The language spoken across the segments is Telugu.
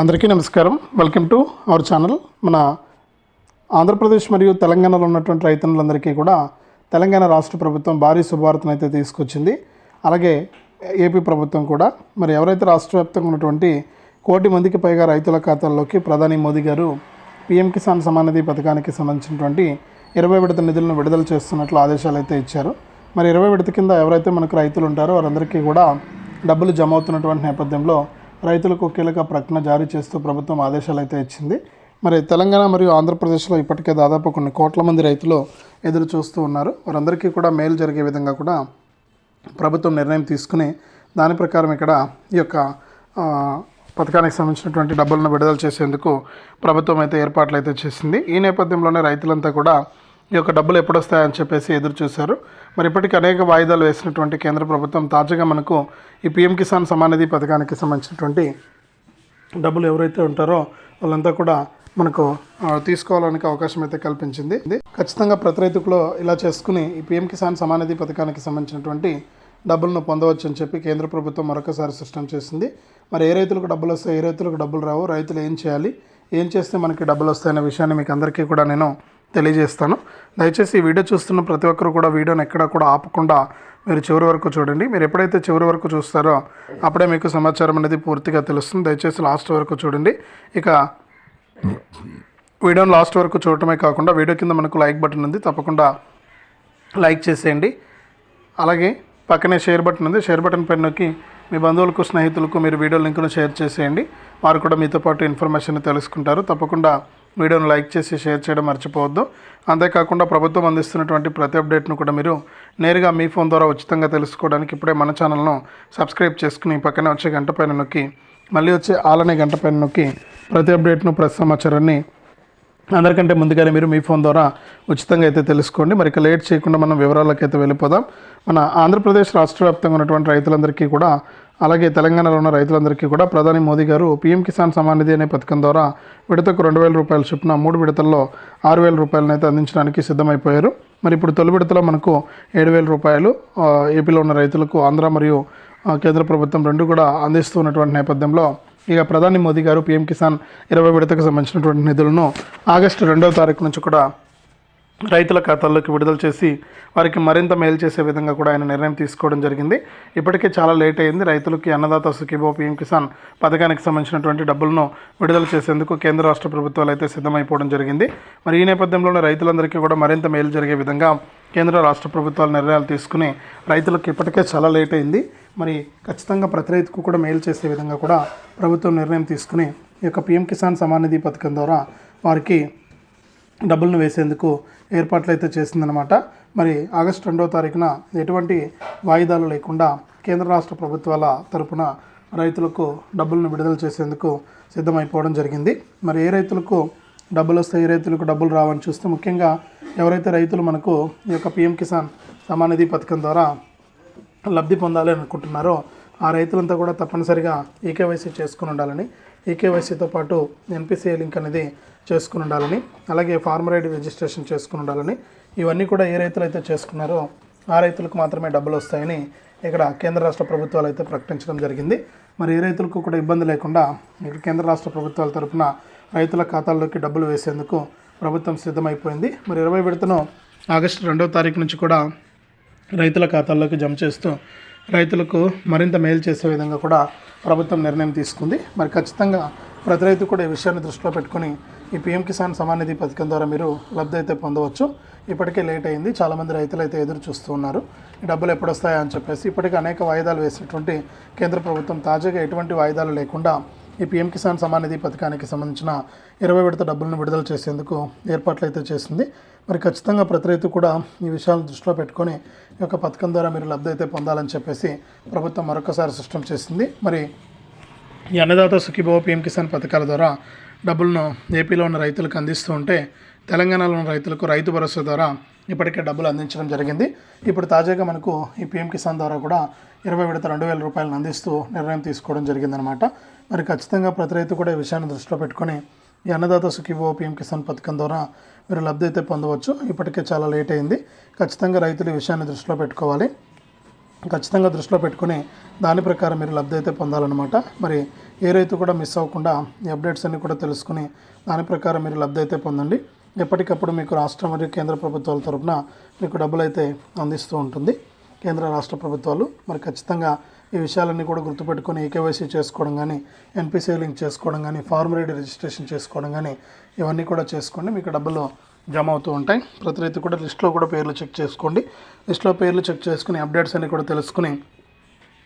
అందరికీ నమస్కారం. Welcome to our channel. మన ఆంధ్రప్రదేశ్ మరియు తెలంగాణలో ఉన్నటువంటి రైతన్నులందరికీ కూడా తెలంగాణ రాష్ట్ర ప్రభుత్వం భారీ శుభవార్తను అయితే తీసుకొచ్చింది. అలాగే ఏపీ ప్రభుత్వం కూడా. మరి ఎవరైతే రాష్ట్ర వ్యాప్తంగా ఉన్నటువంటి కోటి మందికి పైగా రైతుల ఖాతాల్లోకి ప్రధాని మోదీ గారు పీఎం కిసాన్ సమానిధి పథకానికి సంబంధించినటువంటి ఇరవై విడత నిధులను విడుదల చేస్తున్నట్లు ఆదేశాలు అయితే ఇచ్చారు. మరి ఇరవై విడత కింద ఎవరైతే మనకు రైతులు ఉంటారో వారందరికీ కూడా డబ్బులు జమ అవుతున్నటువంటి నేపథ్యంలో రైతులకు కీలక ప్రకటన జారీ చేస్తూ ప్రభుత్వం ఆదేశాలు అయితే ఇచ్చింది. మరి తెలంగాణ మరియు ఆంధ్రప్రదేశ్లో ఇప్పటికే దాదాపు కొన్ని కోట్ల మంది రైతులు ఎదురు చూస్తూ ఉన్నారు. వారందరికీ కూడా మేలు జరిగే విధంగా కూడా ప్రభుత్వం నిర్ణయం తీసుకుని దాని ప్రకారం ఇక్కడ ఈ యొక్క పథకానికి సంబంధించినటువంటి డబ్బులను విడుదల చేసేందుకు ప్రభుత్వం అయితే ఏర్పాట్లు అయితే చేసింది. ఈ నేపథ్యంలోనే రైతులంతా కూడా ఈ యొక్క డబ్బులు ఎప్పుడు వస్తాయని చెప్పేసి ఎదురు చూశారు. మరి ఇప్పటికీ అనేక వాయిదాలు వేసినటువంటి కేంద్ర ప్రభుత్వం తాజాగా మనకు ఈ పిఎం కిసాన్ సమానిధి పథకానికి సంబంధించినటువంటి డబ్బులు ఎవరైతే ఉంటారో వాళ్ళంతా కూడా మనకు తీసుకోవడానికి అవకాశం అయితే కల్పించింది. ఇది ఖచ్చితంగా ప్రతి రైతుకులో ఇలా చేసుకుని ఈ పిఎం కిసాన్ సమానిధి పథకానికి సంబంధించినటువంటి డబ్బులను పొందవచ్చు అని చెప్పి కేంద్ర ప్రభుత్వం మరొకసారి స్పష్టం చేసింది. మరి ఏ రైతులకు డబ్బులు వస్తాయి ఏ రైతులకు డబ్బులు రావు రైతులు ఏం చేయాలి ఏం చేస్తే మనకి డబ్బులు వస్తాయనే విషయాన్ని మీకు అందరికీ కూడా నేను తెలియజేస్తాను. దయచేసి ఈ వీడియో చూస్తున్న ప్రతి ఒక్కరు కూడా వీడియోని ఎక్కడా కూడా ఆపకుండా మీరు చివరి వరకు చూడండి. మీరు ఎప్పుడైతే చివరి వరకు చూస్తారో అప్పుడే మీకు సమాచారం అనేది పూర్తిగా తెలుస్తుంది. దయచేసి లాస్ట్ వరకు చూడండి. ఇక వీడియోని లాస్ట్ వరకు చూడటమే కాకుండా వీడియో కింద మనకు లైక్ బటన్ ఉంది. తప్పకుండా లైక్ చేసేయండి. అలాగే పక్కనే షేర్ బటన్ ఉంది. షేర్ బటన్ పైన నొక్కి మీ బంధువులకు స్నేహితులకు మీరు వీడియో లింకును షేర్ చేసేయండి. వారు కూడా మీతో పాటు ఇన్ఫర్మేషన్ తెలుసుకుంటారు. తప్పకుండా వీడియోను లైక్ చేసి షేర్ చేయడం మర్చిపోవద్దు. అంతేకాకుండా ప్రభుత్వం అందిస్తున్నటువంటి ప్రతి అప్డేట్ను కూడా మీరు నేరుగా మీ ఫోన్ ద్వారా ఉచితంగా తెలుసుకోవడానికి ఇప్పుడే మన ఛానల్ను సబ్స్క్రైబ్ చేసుకుని పక్కనే వచ్చే గంట పైన నొక్కి మళ్ళీ వచ్చే ఆలనే గంట పైన నొక్కి ప్రతి అప్డేట్ను ప్రతి సమాచారాన్ని అందరికంటే ముందుగానే మీరు మీ ఫోన్ ద్వారా ఉచితంగా అయితే తెలుసుకోండి. మరి ఇక లేట్ చేయకుండా మనం వివరాలకు అయితే వెళ్ళిపోదాం. మన ఆంధ్రప్రదేశ్ రాష్ట్ర వ్యాప్తంగా ఉన్నటువంటి రైతులందరికీ కూడా అలాగే తెలంగాణలో ఉన్న రైతులందరికీ కూడా ప్రధాని మోదీ గారు పీఎం కిసాన్ సమాన్ నిధి అనే పథకం ద్వారా విడతకు రెండు వేల రూపాయల చొప్పున మూడు విడతల్లో ఆరు వేల రూపాయలను అయితే అందించడానికి సిద్ధమైపోయారు. మరి ఇప్పుడు తొలి విడతలో మనకు ఏడు వేల రూపాయలు ఏపీలో ఉన్న రైతులకు ఆంధ్ర మరియు కేంద్ర ప్రభుత్వం రెండు కూడా అందిస్తూ ఉన్నటువంటి నేపథ్యంలో ఇక ప్రధాని మోదీ గారు పీఎం కిసాన్ ఇరవై విడతకు సంబంధించినటువంటి నిధులను ఆగస్టు రెండవ తారీఖు నుంచి కూడా రైతుల ఖాతాల్లోకి విడుదల చేసి వారికి మరింత మేలు చేసే విధంగా కూడా ఆయన నిర్ణయం తీసుకోవడం జరిగింది. ఇప్పటికే చాలా లేట్ అయింది. రైతులకి అన్నదాత సుఖీభో పీఎం కిసాన్ పథకానికి సంబంధించినటువంటి డబ్బులను విడుదల చేసేందుకు కేంద్ర రాష్ట్ర ప్రభుత్వాలు అయితే సిద్ధమైపోవడం జరిగింది. మరి ఈ నేపథ్యంలోనే రైతులందరికీ కూడా మరింత మేలు జరిగే విధంగా కేంద్ర రాష్ట్ర ప్రభుత్వాలు నిర్ణయాలు తీసుకుని రైతులకు ఇప్పటికే చాలా లేట్ అయింది. మరి ఖచ్చితంగా ప్రతి రైతుకు కూడా మేలు చేసే విధంగా కూడా ప్రభుత్వం నిర్ణయం తీసుకుని ఈ యొక్క పీఎం కిసాన్ సమాన్ నిధి పథకం ద్వారా వారికి డబ్బులను వేసేందుకు ఏర్పాట్లు అయితే చేసిందనమాట మరి ఆగస్టు రెండవ తారీఖున ఎటువంటి వాయిదాలు లేకుండా కేంద్ర రాష్ట్ర ప్రభుత్వాల తరపున రైతులకు డబ్బులను విడుదల చేసేందుకు సిద్ధమైపోవడం జరిగింది. మరి ఏ రైతులకు డబ్బులు వస్తే ఏ రైతులకు డబ్బులు రావని చూస్తే ముఖ్యంగా ఎవరైతే రైతులు మనకు ఈ యొక్క పిఎం కిసాన్ సమానిధి పథకం ద్వారా లబ్ధి పొందాలి అనుకుంటున్నారో ఆ రైతులంతా కూడా తప్పనిసరిగా ఈకేవైసీ చేసుకుని ఉండాలని ఈకేవైసీతో పాటు ఎన్పిసిఐ లింక్ అనేది చేసుకుని ఉండాలని అలాగే ఫార్మర్ ఐడి రిజిస్ట్రేషన్ చేసుకుని ఉండాలని ఇవన్నీ కూడా ఏ రైతులు అయితే చేసుకున్నారో ఆ రైతులకు మాత్రమే డబ్బులు వస్తాయని ఇక్కడ కేంద్ర రాష్ట్ర ప్రభుత్వాలు అయితే ప్రకటించడం జరిగింది. మరి ఏ రైతులకు కూడా ఇబ్బంది లేకుండా ఇక్కడ కేంద్ర రాష్ట్ర ప్రభుత్వాల తరఫున రైతుల ఖాతాల్లోకి డబ్బులు వేసేందుకు ప్రభుత్వం సిద్ధమైపోయింది. మరి ఇరవై విడతను ఆగస్టు రెండవ తారీఖు నుంచి కూడా రైతుల ఖాతాల్లోకి జమ చేస్తూ రైతులకు మరింత మేలు చేసే విధంగా కూడా ప్రభుత్వం నిర్ణయం తీసుకుంది. మరి ఖచ్చితంగా ప్రతి రైతు కూడా ఈ విషయాన్ని దృష్టిలో పెట్టుకొని ఈ పీఎం కిసాన్ సమాన్ నిధి పథకం ద్వారా మీరు లబ్ధి అయితే పొందవచ్చు. ఇప్పటికే లేట్ అయింది. చాలామంది రైతులు అయితే ఎదురు చూస్తూ ఉన్నారు. ఈ డబ్బులు ఎప్పుడు వస్తాయా అని చెప్పేసి ఇప్పటికే అనేక వాయిదాలు వేసినటువంటి కేంద్ర ప్రభుత్వం తాజాగా ఎటువంటి వాయిదాలు లేకుండా ఈ పీఎం కిసాన్ సమాన్ నిధి పథకానికి సంబంధించిన ఇరవై విడత డబ్బులను విడుదల చేసేందుకు ఏర్పాట్లు అయితే చేసింది. మరి ఖచ్చితంగా ప్రతి రైతు కూడా ఈ విషయాలను దృష్టిలో పెట్టుకొని ఈ యొక్క పథకం ద్వారా మీరు లబ్ధి అయితే పొందాలని చెప్పేసి ప్రభుత్వం మరొకసారి స్పష్టం చేసింది. మరి ఈ అన్నదాత సుఖీభవ పీఎం కిసాన్ పథకాల ద్వారా డబ్బులను ఏపీలో ఉన్న రైతులకు అందిస్తూ ఉంటే తెలంగాణలో ఉన్న రైతులకు రైతు భరోసా ద్వారా ఇప్పటికే డబ్బులు అందించడం జరిగింది. ఇప్పుడు తాజాగా మనకు ఈ పీఎం కిసాన్ ద్వారా కూడా ఇరవై విడత రెండు వేల రూపాయలను అందిస్తూ నిర్ణయం తీసుకోవడం జరిగిందనమాట మరి ఖచ్చితంగా ప్రతి రైతు కూడా ఈ విషయాన్ని దృష్టిలో పెట్టుకొని ఈ అన్నదాత సుఖీభవ పిఎం కిసాన్ పథకం ద్వారా మీరు లబ్ధి అయితే పొందవచ్చు. ఇప్పటికే చాలా లేట్ అయింది. ఖచ్చితంగా రైతులు ఈ విషయాన్ని దృష్టిలో పెట్టుకోవాలి. ఖచ్చితంగా దృష్టిలో పెట్టుకుని దాని ప్రకారం మీరు లబ్ధి అయితే పొందాలన్నమాట. మరి ఏ రైతు కూడా మిస్ అవ్వకుండా ఈ అప్డేట్స్ అన్ని కూడా తెలుసుకుని దాని ప్రకారం మీరు లబ్ధి అయితే పొందండి. ఎప్పటికప్పుడు మీకు రాష్ట్ర మరియు కేంద్ర ప్రభుత్వాల తరపున మీకు డబ్బులు అయితే అందిస్తూ ఉంటుంది. కేంద్ర రాష్ట్ర ప్రభుత్వాలు. మరి ఖచ్చితంగా ఈ విషయాలన్నీ కూడా గుర్తుపెట్టుకొని ఈకేవైసీ చేసుకోవడం కానీ ఎన్పిసి లింక్ చేసుకోవడం కానీ ఫార్మ్ రెడీ రిజిస్ట్రేషన్ చేసుకోవడం కానీ ఇవన్నీ కూడా చేసుకోండి. మీకు డబ్బులు జమ అవుతూ ఉంటాయి. ప్రతి రైతు కూడా లిస్ట్లో కూడా పేర్లు చెక్ చేసుకోండి. లిస్ట్లో పేర్లు చెక్ చేసుకుని అప్డేట్స్ అన్ని కూడా తెలుసుకుని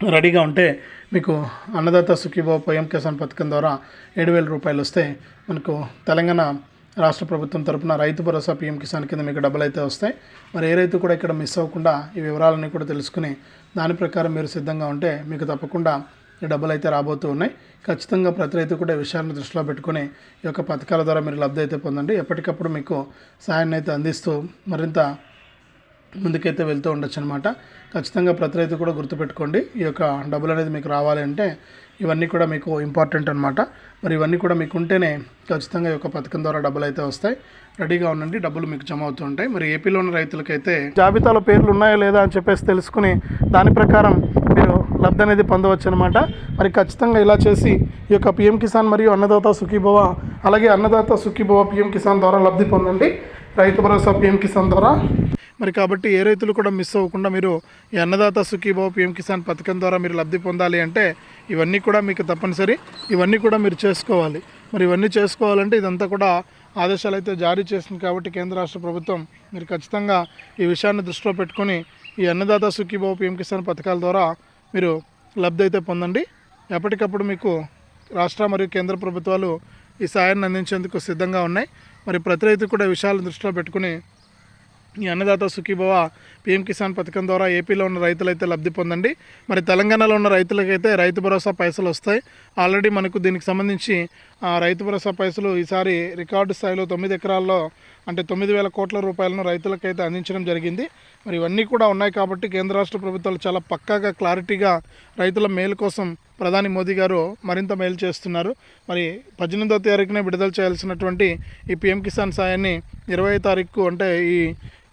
రెడీగా ఉంటే మీకు అన్నదాత సుఖీభావ పిఎం కిసాన్ పథకం ద్వారా ఏడు వేల రూపాయలు వస్తే మనకు తెలంగాణ రాష్ట్ర ప్రభుత్వం తరపున రైతు భరోసా పిఎం కిసాన్ కింద మీకు డబ్బులు అయితే వస్తాయి. మరి ఏ రైతు కూడా ఇక్కడ మిస్ అవ్వకుండా ఈ వివరాలన్నీ కూడా తెలుసుకుని దాని ప్రకారం మీరు సిద్ధంగా ఉంటే మీకు తప్పకుండా ఈ డబ్బులు అయితే రాబోతూ ఉన్నాయి. ఖచ్చితంగా ప్రతి రైతు కూడా విషయాన్ని దృష్టిలో పెట్టుకుని ఈ యొక్క పథకాల ద్వారా మీరు లబ్ధి అయితే పొందండి. ఎప్పటికప్పుడు మీకు సహాయాన్ని అయితే అందిస్తూ మరింత ముందుకైతే వెళ్తూ ఉండొచ్చు అనమాట ఖచ్చితంగా ప్రతి రైతు కూడా గుర్తుపెట్టుకోండి. ఈ యొక్క డబ్బులు అనేది మీకు రావాలి అంటే ఇవన్నీ కూడా మీకు ఇంపార్టెంట్ అనమాట మరి ఇవన్నీ కూడా మీకు ఉంటేనే ఖచ్చితంగా ఈ యొక్క పథకం ద్వారా డబ్బులు అయితే వస్తాయి. రెడీగా ఉండండి డబ్బులు మీకు జమ అవుతూ ఉంటాయి. మరి ఏపీలో ఉన్న రైతులకైతే జాబితాలో పేర్లు ఉన్నాయా లేదా అని చెప్పేసి తెలుసుకుని దాని ప్రకారం మీరు లబ్ధి అనేది పొందవచ్చు అనమాట మరి ఖచ్చితంగా ఇలా చేసి ఈ యొక్క పిఎం కిసాన్ మరియు అన్నదాత సుఖీభవ అలాగే అన్నదాత సుఖీభవ పిఎం కిసాన్ ద్వారా లబ్ధి పొందండి. రైతు భరోసా పిఎం కిసాన్ ద్వారా మరి కాబట్టి ఏ రైతులు కూడా మిస్ అవ్వకుండా మీరు ఈ అన్నదాత సుఖీభావ పిఎం కిసాన్ పథకం ద్వారా మీరు లబ్ధి పొందాలి అంటే ఇవన్నీ కూడా మీకు తప్పనిసరి. ఇవన్నీ కూడా మీరు చేసుకోవాలి. మరి ఇవన్నీ చేసుకోవాలంటే ఇదంతా కూడా ఆదేశాలు అయితే జారీ చేసింది కాబట్టి కేంద్ర రాష్ట్ర ప్రభుత్వం మీరు ఖచ్చితంగా ఈ విషయాన్ని దృష్టిలో పెట్టుకొని ఈ అన్నదాత సుఖీభావ పిఎం కిసాన్ పథకాల ద్వారా మీరు లబ్ధి అయితే పొందండి. ఎప్పటికప్పుడు మీకు రాష్ట్ర మరియు కేంద్ర ప్రభుత్వాలు ఈ సాయాన్ని అందించేందుకు సిద్ధంగా ఉన్నాయి. మరి ప్రతి రైతు కూడా విషయాలను దృష్టిలో పెట్టుకుని ఈ అన్నదాత సుఖీభవ పీఎం కిసాన్ పథకం ద్వారా ఏపీలో ఉన్న రైతులైతే లబ్ధి పొందండి. మరి తెలంగాణలో ఉన్న రైతులకైతే రైతు భరోసా పైసలు వస్తాయి. ఆల్రెడీ మనకు దీనికి సంబంధించి ఆ, రైతు భరోసా పైసలు ఈసారి రికార్డు స్థాయిలో తొమ్మిది ఎకరాల్లో అంటే తొమ్మిది వేల కోట్ల రూపాయలను రైతులకైతే అందించడం జరిగింది. మరి ఇవన్నీ కూడా ఉన్నాయి కాబట్టి కేంద్ర రాష్ట్ర ప్రభుత్వాలు చాలా పక్కాగా క్లారిటీగా రైతుల మేలు కోసం ప్రధాని మోదీ గారు మరింత మేలు చేస్తున్నారు. మరి పద్దెనిమిదో తారీఖున విడుదల చేయాల్సినటువంటి ఈ పిఎం కిసాన్ సాయాన్ని ఇరవై తారీఖు అంటే ఈ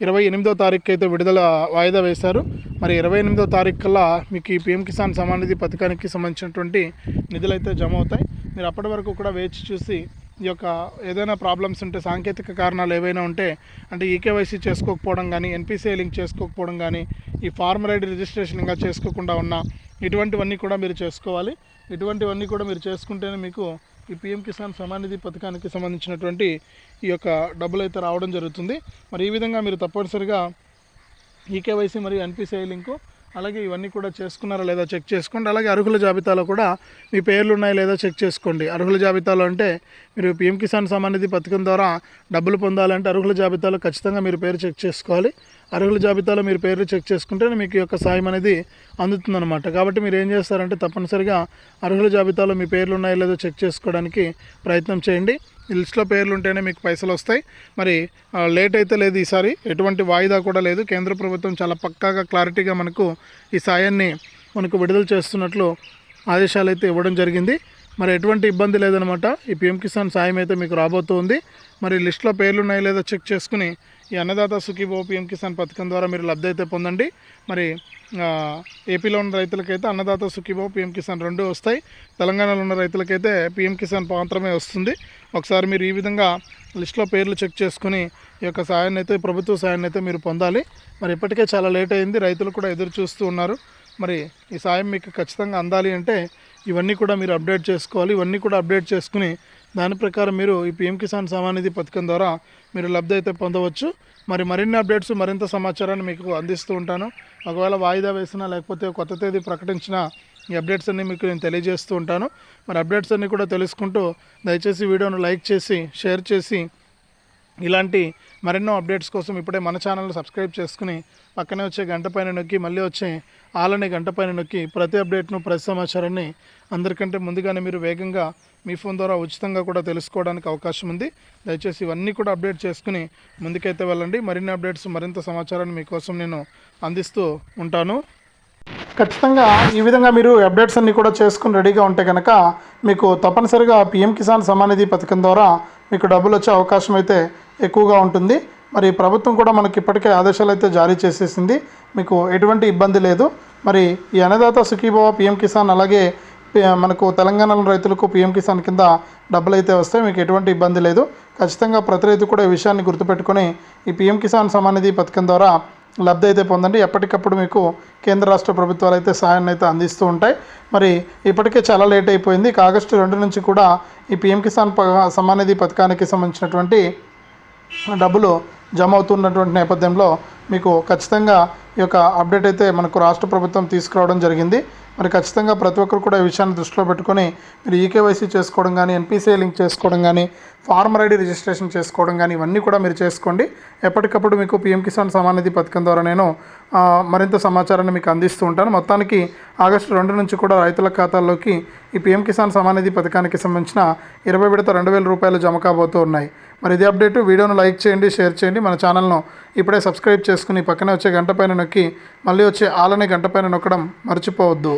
ఇరవై ఎనిమిదో తారీఖు అయితే విడుదల వాయిదా వేశారు. మరి ఇరవై ఎనిమిదో తారీఖు కల్లా మీకు ఈ పిఎం కిసాన్ సమానిధి పథకానికి సంబంధించినటువంటి నిధులు అయితే జమ అవుతాయి. మీరు అప్పటి వరకు కూడా వేచి చూసి ఈ యొక్క ఏదైనా ప్రాబ్లమ్స్ ఉంటే సాంకేతిక కారణాలు ఏవైనా ఉంటే అంటే ఈకేవైసీ చేసుకోకపోవడం కానీ ఎన్పిసిఐ లింక్ చేసుకోకపోవడం కానీ ఈ ఫార్మల్ ఐడి రిజిస్ట్రేషన్ ఇంకా చేసుకోకుండా ఉన్న ఇటువంటివన్నీ కూడా మీరు చేసుకోవాలి. ఇటువంటివన్నీ కూడా మీరు చేసుకుంటేనే మీకు ఈ పిఎం కిసాన్ సమానిధి పథకానికి సంబంధించినటువంటి ఈ యొక్క డబ్బులు అయితే రావడం జరుగుతుంది. మరి ఈ విధంగా మీరు తప్పనిసరిగా ఈకేవైసీ మరియు ఎన్పిసిఐ లింకు అలాగే ఇవన్నీ కూడా చేసుకున్నారా లేదా చెక్ చేసుకోండి. అలాగే అర్హుల జాబితాలో కూడా మీ పేర్లు ఉన్నాయా లేదా చెక్ చేసుకోండి. అర్హుల జాబితాలో అంటే మీరు పిఎం కిసాన్ సమాన్ పథకం ద్వారా డబ్బులు పొందాలంటే అర్హుల జాబితాలో ఖచ్చితంగా మీరు పేరు చెక్ చేసుకోవాలి. అర్హుల జాబితాలో మీరు పేర్లు చెక్ చేసుకుంటే మీకు యొక్క సాయం అనేది అందుతుందన్నమాట. కాబట్టి మీరు ఏం చేస్తారంటే తప్పనిసరిగా అర్హుల జాబితాలో మీ పేర్లు ఉన్నాయో లేదో చెక్ చేసుకోవడానికి ప్రయత్నం చేయండి. లిస్ట్లో పేర్లు ఉంటేనే మీకు పైసలు వస్తాయి. మరి లేట్ అయితే లేదు ఈసారి. ఎటువంటి వాయిదా కూడా లేదు. కేంద్ర ప్రభుత్వం చాలా పక్కాగా క్లారిటీగా మనకు ఈ సాయాన్ని మనకు విడుదల చేస్తున్నట్లు ఆదేశాలు అయితే ఇవ్వడం జరిగింది. మరి ఎటువంటి ఇబ్బంది లేదనమాట. ఈ పిఎం కిసాన్ సాయం అయితే మీకు రాబోతుంది. మరి లిస్ట్లో పేర్లు ఉన్నాయో లేదో చెక్ చేసుకుని ఈ అన్నదాత సుఖీభో పిఎం కిసాన్ పథకం ద్వారా మీరు లబ్ధి అయితే పొందండి. మరి ఏపీలో ఉన్న రైతులకైతే అన్నదాత సుఖీభో పిఎం కిసాన్ రెండు వస్తాయి. తెలంగాణలో ఉన్న రైతులకైతే పిఎం కిసాన్ మాత్రమే వస్తుంది. ఒకసారి మీరు ఈ విధంగా లిస్ట్లో పేర్లు చెక్ చేసుకుని ఈ యొక్క సాయాన్ని అయితే ప్రభుత్వ సాయాన్ని అయితే మీరు పొందాలి. మరి ఇప్పటికే చాలా లేట్ అయింది. రైతులు కూడా ఎదురు చూస్తూ ఉన్నారు. మరి ఈ సాయం మీకు ఖచ్చితంగా అందాలి అంటే ఇవన్నీ కూడా మీరు అప్డేట్ చేసుకోవాలి. ఇవన్నీ కూడా అప్డేట్ చేసుకుని దాని ప్రకారం మీరు ఈ పిఎం కిసాన్ సమాన్ నిధి పథకం ద్వారా మీరు లబ్ధి అయితే పొందవచ్చు. మరి మరిన్ని అప్డేట్స్ మరింత సమాచారాన్ని మీకు అందిస్తూ ఉంటాను. ఒకవేళ వాయిదా వేసినా లేకపోతే కొత్త తేదీ ప్రకటించిన ఈ అప్డేట్స్ అన్నీ మీకు నేను తెలియజేస్తూ ఉంటాను. మరి అప్డేట్స్ అన్నీ కూడా తెలుసుకుంటూ దయచేసి వీడియోను లైక్ చేసి షేర్ చేసి ఇలాంటి మరెన్నో అప్డేట్స్ కోసం ఇప్పుడే మన ఛానల్ సబ్స్క్రైబ్ చేసుకుని పక్కనే వచ్చే గంట పైన నొక్కి మళ్ళీ వచ్చే ఆలనే గంట పైన నొక్కి ప్రతి అప్డేట్ను ప్రతి సమాచారాన్ని అందరికంటే ముందుగానే మీరు వేగంగా మీ ఫోన్ ద్వారా ఉచితంగా కూడా తెలుసుకోవడానికి అవకాశం ఉంది. దయచేసి ఇవన్నీ కూడా అప్డేట్ చేసుకుని ముందుకైతే వెళ్ళండి. మరిన్ని అప్డేట్స్ మరింత సమాచారాన్ని మీకోసం నేను అందిస్తూ ఉంటాను. ఖచ్చితంగా ఈ విధంగా మీరు అప్డేట్స్ అన్నీ కూడా చేసుకుని రెడీగా ఉంటే కనుక మీకు తప్పనిసరిగా పిఎం కిసాన్ సమానిధి పథకం ద్వారా మీకు డబ్బులు వచ్చే అవకాశం అయితే ఎక్కువగా ఉంటుంది. మరి ప్రభుత్వం కూడా మనకి ఇప్పటికే ఆదేశాలు అయితే జారీ చేసేసింది. మీకు ఎటువంటి ఇబ్బంది లేదు. మరి ఈ అన్నదాత సుఖీభవ పిఎం కిసాన్ అలాగే మనకు తెలంగాణలో రైతులకు పిఎం కిసాన్ కింద డబ్బులు అయితే వస్తాయి మీకు ఎటువంటి ఇబ్బంది లేదు. ఖచ్చితంగా ప్రతి రైతు కూడా ఈ విషయాన్ని గుర్తుపెట్టుకొని ఈ పిఎం కిసాన్ సమానిధి పథకం ద్వారా లబ్ధి అయితే పొందండి. ఎప్పటికప్పుడు మీకు కేంద్ర రాష్ట్ర ప్రభుత్వాలు అయితే సహాయాన్ని అయితే అందిస్తూ ఉంటాయి. మరి ఇప్పటికే చాలా లేట్ అయిపోయింది. ఆగస్టు రెండు నుంచి కూడా ఈ పిఎం కిసాన్ ప పథకానికి సంబంధించినటువంటి డబ్బులు జమ అవుతున్నటువంటి నేపథ్యంలో మీకు ఖచ్చితంగా ఈ యొక్క అప్డేట్ అయితే మనకు రాష్ట్ర ప్రభుత్వం తీసుకురావడం జరిగింది. మరి ఖచ్చితంగా ప్రతి ఒక్కరు కూడా ఈ విషయాన్ని దృష్టిలో పెట్టుకొని మీరు ఈకేవైసీ చేసుకోవడం కానీ ఎన్పిసిఐ లింక్ చేసుకోవడం కానీ ఫార్మర్ ఐడి రిజిస్ట్రేషన్ చేసుకోవడం కానీ ఇవన్నీ కూడా మీరు చేసుకోండి. ఎప్పటికప్పుడు మీకు పిఎం కిసాన్ సమాన్ నిధి పథకం ద్వారా నేను మరింత సమాచారాన్ని మీకు అందిస్తూ ఉంటాను. మొత్తానికి ఆగస్టు రెండు నుంచి కూడా రైతుల ఖాతాల్లోకి ఈ పిఎం కిసాన్ సమాన్ నిధి పథకానికి సంబంధించిన ఇరవై విడత రెండు వేల రూపాయలు జమ కాబోతూ ఉన్నాయి. మరి ఇది అప్డేట్. వీడియోను లైక్ చేయండి షేర్ చేయండి. మన ఛానల్ను ఇప్పుడే సబ్స్క్రైబ్ చేసుకుని పక్కనే వచ్చే గంట పైన నొక్కి మళ్ళీ వచ్చే ఆలనే గంట పైన నొక్కడం మర్చిపోవద్దు.